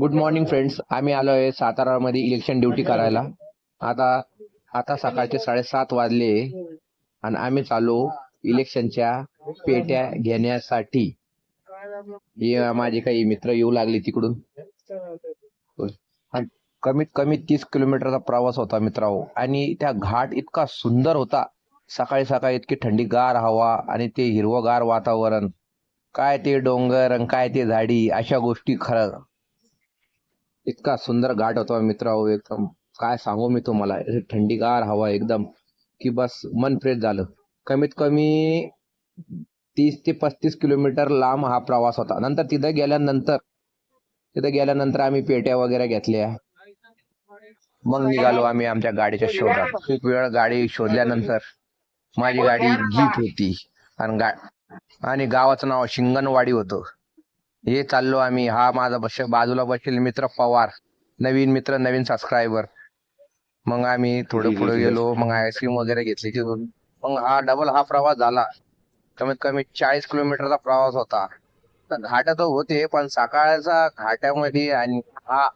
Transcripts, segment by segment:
Good morning friends आम्ही आलो आहे सातारामध्ये इलेक्शन ड्युटी करायला. आता आता सकाळचे साडेसात वाजले आणि आम्ही चालू इलेक्शनच्या पेट्या घेण्यासाठी. हे माझे काही मित्र येऊ लागले तिकडून. कमीत कमी तीस किलोमीटरचा प्रवास होता मित्रांनो. आणि त्या घाट इतका सुंदर होता. सकाळी सकाळी इतकी थंडीगार हवा आणि ते हिरवगार वातावरण. काय ते डोंगर आणि काय ते झाडी अशा गोष्टी खरं इतका सुंदर घाट होता मित्रांनो एकदम. काय सांगू मी तुम्हाला? थंडीगार हवा एकदम. की बस मन फ्रेश झालं. कमीत कमी तीस ते पस्तीस किलोमीटर लांब हा प्रवास होता. नंतर तिथं गेल्यानंतर तिथं गेल्यानंतर आम्ही पेट्या वगैरे घेतल्या. मग निघालो आम्ही आमच्या गाडीच्या शोधात. खूप वेळ गाडी शोधल्यानंतर माझी गाडी जीप होती. आणि गा आणि गावाचं नाव शिंगणवाडी होतं. हे चाललो आम्ही. हा माझा बस बाजूला बसेल मित्र पवार. नवीन मित्र नवीन सबस्क्रायबर मग आम्ही थोडं पुढे गेलो. मग आईस्क्रीम वगैरे घेतली तिथून. मग हा डबल हा प्रवास झाला. कमीत कमी चाळीस किलोमीटरचा प्रवास होता. तर घाट तर होते पण सकाळचा घाटामध्ये आणि हा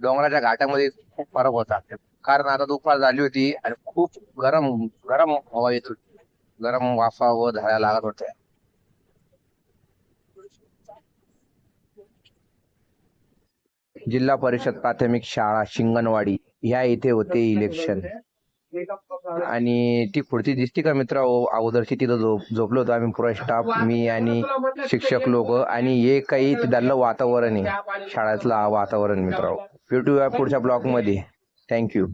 डोंगराच्या घाटामध्ये खूप फरक होता. कारण आता दुपार झाली होती आणि खूप गरम गरम हवा येत होती. गरम वाफा व झाड्या लागत होत्या. जिल्हा परिषद प्राथमिक शाळा शिंगणवाडी ह्या इथे होते इलेक्शन आणि ती पुढची दिसती का मित्र? अगोदरची तिथं झोप झोपलो होतो आम्ही. पुरा स्टाफ मी आणि शिक्षक लोक आणि हे काही तिथलं वातावरण आहे. शाळेतलं वातावरण मित्र भेटूया पुढच्या ब्लॉकमध्ये. थँक्यू